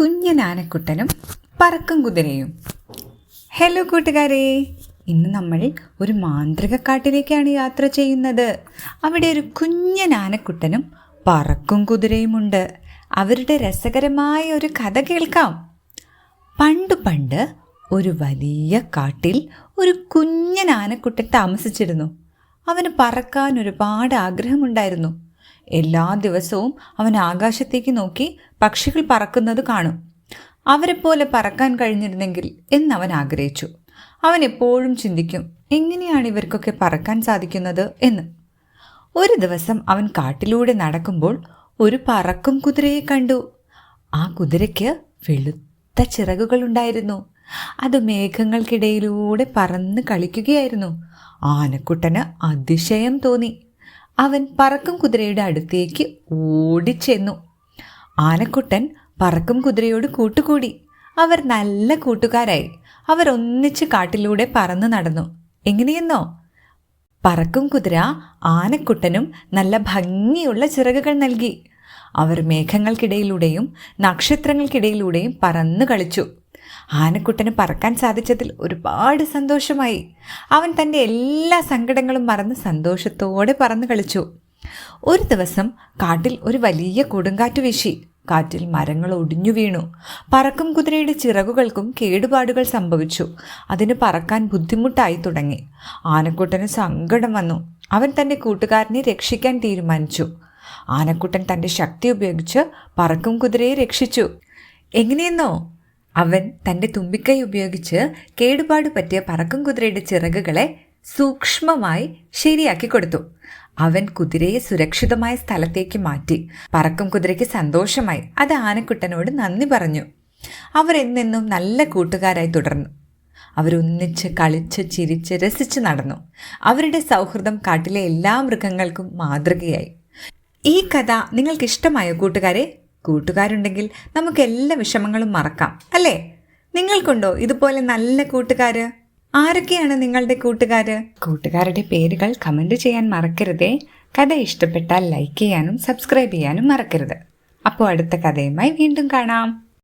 കുഞ്ഞനാനക്കുട്ടനും പറക്കും കുതിരയും. ഹലോ കൂട്ടുകാരെ. ഇന്ന് നമ്മൾ ഒരു മാന്ത്രിക കാട്ടിലേക്കാണ് യാത്ര ചെയ്യുന്നത്. അവിടെ ഒരു കുഞ്ഞനാനക്കുട്ടനും പറക്കും കുതിരയുമുണ്ട്. അവരുടെ രസകരമായ ഒരു കഥ കേൾക്കാം. പണ്ട് പണ്ട് ഒരു വലിയ കാട്ടിൽ ഒരു കുഞ്ഞനാനക്കുട്ടൻ താമസിച്ചിരുന്നു. അവന് പറക്കാൻ ഒരുപാട് ആഗ്രഹമുണ്ടായിരുന്നു. എല്ലാ ദിവസവും അവൻ ആകാശത്തേക്ക് നോക്കി പക്ഷികൾ പറക്കുന്നത് കാണും. അവരെപ്പോലെ പറക്കാൻ കഴിഞ്ഞിരുന്നെങ്കിൽ എന്നവൻ ആഗ്രഹിച്ചു. അവൻ എപ്പോഴും ചിന്തിക്കും എങ്ങനെയാണ് ഇവർക്കൊക്കെ പറക്കാൻ സാധിക്കുന്നത്? എന്ന്. ഒരു ദിവസം അവൻ കാട്ടിലൂടെ നടക്കുമ്പോൾ ഒരു പറക്കും കുതിരയെ കണ്ടു. ആ കുതിരയ്ക്ക് വെളുത്ത ചിറകുകളുണ്ടായിരുന്നു അത് മേഘങ്ങൾക്കിടയിലൂടെ പറന്ന് കളിക്കുകയായിരുന്നു. ആനക്കുട്ടന് അതിശയം തോന്നി. അവൻ പറക്കും കുതിരയുടെ അടുത്തേക്ക് ഓടിച്ചെന്നു. ആനക്കുട്ടൻ പറക്കും കുതിരയോട് കൂട്ടുകൂടി. അവർ നല്ല കൂട്ടുകാരായി. അവർ ഒന്നിച്ച് കാട്ടിലൂടെ പറന്നു നടന്നു. എങ്ങനെയെന്നോ? പറക്കും കുതിര ആനക്കുട്ടനും നല്ല ഭംഗിയുള്ള ചിറകുകൾ നൽകി. അവർ മേഘങ്ങൾക്കിടയിലൂടെയും നക്ഷത്രങ്ങൾക്കിടയിലൂടെയും പറന്നു കളിച്ചു. ആനക്കുട്ടന് പറക്കാൻ സാധിച്ചതിൽ ഒരുപാട് സന്തോഷമായി. അവൻ തന്റെ എല്ലാ സങ്കടങ്ങളും മറന്ന് സന്തോഷത്തോടെ പറന്നു കളിച്ചു. ഒരു ദിവസം കാട്ടിൽ ഒരു വലിയ കൊടുങ്കാറ്റ് വീശി. കാറ്റിൽ മരങ്ങൾ ഒടിഞ്ഞു വീണു. പറക്കും കുതിരയുടെ ചിറകുകൾക്കും കേടുപാടുകൾ സംഭവിച്ചു. അതിന് പറക്കാൻ ബുദ്ധിമുട്ടായി തുടങ്ങി. ആനക്കുട്ടന് സങ്കടം വന്നു. അവൻ തന്റെ കൂട്ടുകാരനെ രക്ഷിക്കാൻ തീരുമാനിച്ചു. ആനക്കുട്ടൻ തന്റെ ശക്തി ഉപയോഗിച്ച് പറക്കും കുതിരയെ രക്ഷിച്ചു. എങ്ങനെയെന്നോ? അവൻ തന്റെ തുമ്പിക്കൈ ഉപയോഗിച്ച് കേടുപാട് പറ്റിയ പറക്കും കുതിരയുടെ ചിറകുകളെ സൂക്ഷ്മമായി ശരിയാക്കി കൊടുത്തു. അവൻ കുതിരയെ സുരക്ഷിതമായ സ്ഥലത്തേക്ക് മാറ്റി. പറക്കും കുതിരയ്ക്ക് സന്തോഷമായി. അത് ആനക്കുട്ടനോട് നന്ദി പറഞ്ഞു. അവർ എന്നെന്നും നല്ല കൂട്ടുകാരായി തുടർന്നു. അവരൊന്നിച്ച് കളിച്ച് ചിരിച്ച് രസിച്ച് നടന്നു. അവരുടെ സൗഹൃദം കാട്ടിലെ എല്ലാ മൃഗങ്ങൾക്കും മാതൃകയായി. ഈ കഥ നിങ്ങൾക്ക് ഇഷ്ടമായോ കൂട്ടുകാരെ? കൂട്ടുകാരുണ്ടെങ്കിൽ നമുക്ക് എല്ലാ വിഷമങ്ങളും മറക്കാം അല്ലേ? നിങ്ങൾക്കുണ്ടോ ഇതുപോലെ നല്ല കൂട്ടുകാർ ആരൊക്കെയാണ് നിങ്ങളുടെ കൂട്ടുകാർ കൂട്ടുകാരുടെ പേരുകൾ കമന്റ് ചെയ്യാൻ മറക്കരുതേ. കഥ ഇഷ്ടപ്പെട്ടാൽ ലൈക്ക് ചെയ്യാനും സബ്സ്ക്രൈബ് ചെയ്യാനും മറക്കരുത്. അപ്പോൾ അടുത്ത കഥയുമായി വീണ്ടും കാണാം.